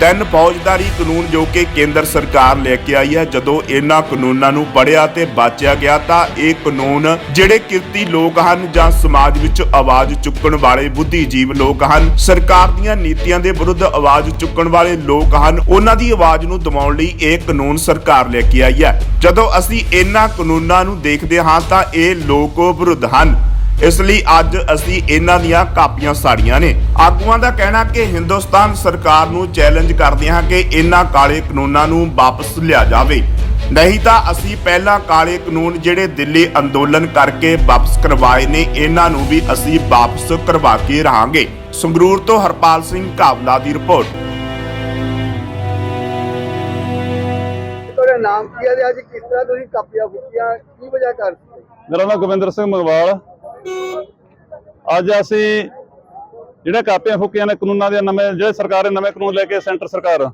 ਤਿੰਨ ਫੌਜਦਾਰੀ ਕਾਨੂੰਨ ਜੋ ਕਿ ਕੇਂਦਰ ਸਰਕਾਰ ਲੈ ਕੇ ਆਈ ਹੈ, ਜਦੋਂ ਇਹਨਾਂ ਕਾਨੂੰਨਾਂ ਨੂੰ ਪੜਿਆ ਤੇ ਬਾਚਿਆ ਗਿਆ ਤਾਂ ਇਹ ਕਾਨੂੰਨ ਜਿਹੜੇ ਕਿਰਤੀ ਲੋਕ ਹਨ ਜਾਂ ਸਮਾਜ ਵਿੱਚ ਆਵਾਜ਼ ਚੁੱਕਣ ਵਾਲੇ ਬੁੱਧੀਜੀਵ ਲੋਕ ਹਨ, ਸਰਕਾਰ ਦੀਆਂ ਨੀਤੀਆਂ ਦੇ ਵਿਰੁੱਧ ਆਵਾਜ਼ ਚੁੱਕਣ ਵਾਲੇ ਲੋਕ ਹਨ, ਉਹਨਾਂ ਦੀ ਆਵਾਜ਼ ਨੂੰ ਦਬਾਉਣ ਲਈ ਇਹ ਕਾਨੂੰਨ ਸਰਕਾਰ ਲੈ ਕੇ ਆਈ ਹੈ। ਜਦੋਂ ਅਸੀਂ ਇਹਨਾਂ ਕਾਨੂੰਨਾਂ ਨੂੰ ਦੇਖਦੇ ਹਾਂ ਤਾਂ ਇਹ ਲੋਕ ਵਿਰੁੱਧ ਹਨ। ਇਸ ਲਈ ਅੱਜ ਅਸੀਂ ਇਹਨਾਂ ਦੀਆਂ ਕਾਪੀਆਂ ਸਾੜੀਆਂ ਨੇ। ਆਗੂਆਂ ਦਾ ਕਹਿਣਾ ਕਿ ਹਿੰਦੁਸਤਾਨ ਸਰਕਾਰ ਨੂੰ ਚੈਲੰਜ ਕਰਦੇ ਹਾਂ ਕਿ ਇਹਨਾਂ ਕਾਲੇ ਕਾਨੂੰਨਾਂ ਨੂੰ ਵਾਪਸ ਲਿਆ ਜਾਵੇ। ਨਹੀਂ ਤਾਂ ਅਸੀਂ ਪਹਿਲਾਂ ਕਾਲੇ ਕਾਨੂੰਨ ਜਿਹੜੇ ਦਿੱਲੀ ਅੰਦੋਲਨ ਕਰਕੇ ਵਾਪਸ ਕਰਵਾਏ ਨੇ ਇਹਨਾਂ ਨੂੰ ਵੀ ਅਸੀਂ ਵਾਪਸ ਕਰਵਾ ਕੇ ਰਹਾਂਗੇ। ਸੰਗਰੂਰ ਤੋਂ ਹਰਪਾਲ ਸਿੰਘ ਕਾਬਲਾ ਦੀ ਰਿਪੋਰਟ। ਤੁਹਾਡਾ ਨਾਮ ਕੀ ਹੈ ਤੇ ਅੱਜ ਕਿਸ ਤਰ੍ਹਾਂ ਤੁਸੀਂ ਕਾਪੀਆਂ ਫੁੱਕੀਆਂ ਕੀ ਵਜ੍ਹਾ ਕਰ ਮੇਰਾ ਨਾਮ ਗੋਬਿੰਦਰ ਸਿੰਘ ਮੰਗਵਾਲ ਅੱਜ ਅਸੀਂ ਜਿਹੜੇ ਕਾਪੀਆਂ ਫੁੱਕੀਆਂ ਨੇ ਕਾਨੂੰਨਾਂ ਦੇ ਨਵੇਂ, ਜਿਹੜੇ ਸਰਕਾਰ ਨੇ ਨਵੇਂ ਕਾਨੂੰਨ ਲੈ ਕੇ ਸੈਂਟਰ ਸਰਕਾਰ।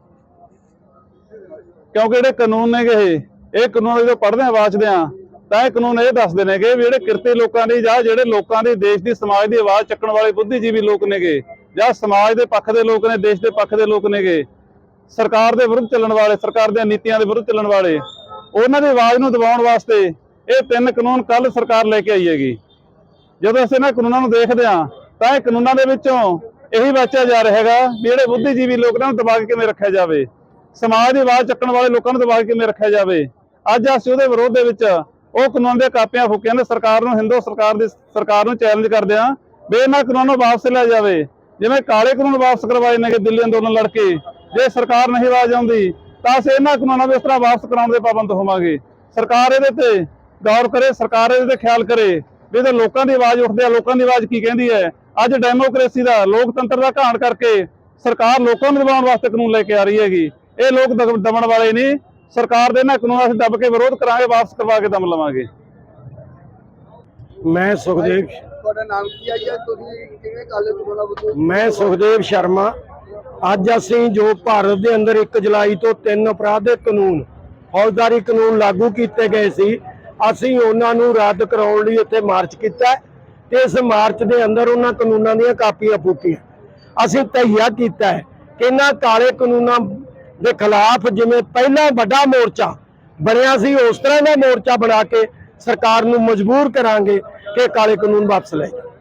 ਕਿਉਂਕਿ ਜਿਹੜੇ ਕਾਨੂੰਨ ਨੇਗੇ ਇਹ ਇਹ ਕਾਨੂੰਨ ਜਦੋਂ ਪੜ੍ਹਦੇ ਆ ਵਾਚਦੇ ਆ ਤਾਂ ਇਹ ਕਾਨੂੰਨ ਇਹ ਦੱਸਦੇ ਨੇਗੇ ਵੀ ਜਿਹੜੇ ਕਿਰਤੀ ਲੋਕਾਂ ਦੀ ਜਾਂ ਜਿਹੜੇ ਲੋਕਾਂ ਦੀ ਦੇਸ਼ ਦੀ, ਸਮਾਜ ਦੀ ਆਵਾਜ਼ ਚੱਕਣ ਵਾਲੇ ਬੁੱਧੀਜੀਵੀ ਲੋਕ ਨੇਗੇ, ਜਾਂ ਸਮਾਜ ਦੇ ਪੱਖ ਦੇ ਲੋਕ ਨੇ, ਦੇਸ਼ ਦੇ ਪੱਖ ਦੇ ਲੋਕ ਨੇਗੇ, ਸਰਕਾਰ ਦੇ ਵਿਰੁੱਧ ਚੱਲਣ ਵਾਲੇ, ਸਰਕਾਰ ਦੀਆਂ ਨੀਤੀਆਂ ਦੇ ਵਿਰੁੱਧ ਚੱਲਣ ਵਾਲੇ, ਉਹਨਾਂ ਦੀ ਆਵਾਜ਼ ਨੂੰ ਦਬਾਉਣ ਵਾਸਤੇ ਇਹ ਤਿੰਨ ਕਾਨੂੰਨ ਕੱਲ ਸਰਕਾਰ ਲੈ ਕੇ ਆਈ ਹੈਗੀ। ਜਦੋਂ ਅਸੀਂ ਇਹਨਾਂ ਕਾਨੂੰਨਾਂ ਨੂੰ ਦੇਖਦੇ ਹਾਂ, ਤਾਂ ਇਹ ਕਾਨੂੰਨਾਂ ਦੇ ਵਿੱਚੋਂ ਇਹੀ ਵਾਚਿਆ ਜਾ ਰਿਹਾ ਹੈਗਾ ਵੀ ਜਿਹੜੇ ਬੁੱਧੀਜੀਵੀ ਲੋਕ ਨੇ ਉਹਨੂੰ ਦਬਾ ਕੇ ਕਿਵੇਂ ਰੱਖਿਆ ਜਾਵੇ? ਸਮਾਜ ਦੀ ਆਵਾਜ਼ ਚੱਕਣ ਵਾਲੇ ਲੋਕਾਂ ਨੂੰ ਦਬਾ ਕੇ ਕਿਵੇਂ ਰੱਖਿਆ ਜਾਵੇ? ਅੱਜ ਅਸੀਂ ਉਹਦੇ ਵਿਰੋਧ ਦੇ ਵਿੱਚ ਉਹ ਕਾਨੂੰਨ ਦੀਆਂ ਕਾਪੀਆਂ ਫੂਕੀਆਂ ਨੇ, ਸਰਕਾਰ ਨੂੰ, ਹਿੰਦੂ ਸਰਕਾਰ ਦੀ ਸਰਕਾਰ ਨੂੰ ਚੈਲੰਜ ਕਰਦੇ ਆ ਵੀ ਇਹਨਾਂ ਕਾਨੂੰਨਾਂ ਨੂੰ ਵਾਪਸ ਲਿਆ ਜਾਵੇ। ਜਿਵੇਂ ਕਾਲੇ ਕਾਨੂੰਨ ਵਾਪਸ ਕਰਵਾਏ ਨੇਗੇ ਦਿੱਲੀ ਅੰਦੋਲਨ ਲੜ ਕੇ, ਜੇ ਸਰਕਾਰ ਨਹੀਂ ਆਵਾਜ਼ ਆਉਂਦੀ, ਤਾਂ ਅਸੀਂ ਇਹਨਾਂ ਕਾਨੂੰਨਾਂ ਨੂੰ ਇਸ ਤਰ੍ਹਾਂ ਵਾਪਸ ਕਰਾਉਣ ਦੇ ਪਾਬੰਦ ਹੋਵਾਂਗੇ। ਸਰਕਾਰ ਇਹਦੇ ਤੇ ਗੌਰ ਕਰੇ, ਸਰਕਾਰ ਇਹਦੇ ਤੇ ਖਿਆਲ ਕਰੇ। ਵੀ ਇਹਦੇ ਲੋਕਾਂ ਦੀ ਆਵਾਜ਼ ਉੱਠਦੀ ਆ ਲੋਕਾਂ ਦੀ ਆਵਾਜ਼ ਕੀ ਕਹਿੰਦੀ ਹੈ? ਅੱਜ ਡੈਮੋਕ੍ਰੇਸੀ ਦਾ ਲੋਕਤੰਤਰ ਦਾ ਘਾਣ ਕਰਕੇ ਸਰਕਾਰ ਲੋਕਾਂ ਨੂੰ ਦਬਾਉਣ ਵਾਸਤੇ ਕਾਨੂੰਨ ਲੈ ਕੇ ਆ ਰਹੀ ਹੈਗੀ। ਇਹ ਲੋਕ ਦਬਣ ਵਾਲੇ ਨਹੀਂ। ਸਰਕਾਰ ਦੇ ਇਹਨਾਂ ਕਾਨੂੰਨਾਂ ਅਸੀਂ ਦੱਬ ਕੇ ਵਿਰੋਧ ਕਰਾਂਗੇ ਵਾਪਸ ਕਰਵਾ ਕੇ ਦਮ ਲਵਾਂਗੇ। ਮੈਂ ਸੁਖਦੇਵ ਤੁਹਾਡਾ ਨਾਮ ਕੀ ਹੈ ਜੀ? ਤੁਸੀਂ ਕਿਵੇਂ ਕਾਲੇ ਕਾਨੂੰਨਾਂ ਬੁੱਧੂ? ਮੈਂ ਸੁਖਦੇਵ ਸ਼ਰਮਾ। ਅੱਜ ਅਸੀਂ ਜੋ ਭਾਰਤ ਦੇ ਅੰਦਰ 1 ਜੁਲਾਈ ਤੋਂ ਤਿੰਨ ਅਪਰਾਧਿਕ ਕਾਨੂੰਨ ਫੌਜਦਾਰੀ ਕਾਨੂੰਨ ਲਾਗੂ ਕੀਤੇ ਗਏ ਸੀ ਅਸੀਂ ਉਹਨਾਂ ਨੂੰ ਰੱਦ ਕਰਾਉਣ ਲਈ ਇੱਥੇ ਮਾਰਚ ਕੀਤਾ ਹੈ ਤੇ ਇਸ ਮਾਰਚ ਦੇ ਅੰਦਰ ਉਹਨਾਂ ਕਾਨੂੰਨਾਂ ਦੀਆਂ ਕਾਪੀਆਂ ਫੂਕੀਆਂ। ਅਸੀਂ ਤਹੀਆ ਕੀਤਾ ਹੈ ਕਿ ਇਹਨਾਂ ਕਾਲੇ ਕਾਨੂੰਨਾਂ ਦੇ ਖਿਲਾਫ ਜਿਵੇਂ ਪਹਿਲਾਂ ਵੱਡਾ ਮੋਰਚਾ ਬਣਿਆ ਸੀ, ਉਸ ਤਰ੍ਹਾਂ ਦਾ ਮੋਰਚਾ ਬਣਾ ਕੇ ਸਰਕਾਰ ਨੂੰ ਮਜਬੂਰ ਕਰਾਂਗੇ ਕਿ ਕਾਲੇ ਕਾਨੂੰਨ ਵਾਪਸ ਲੈ ਜਾਓ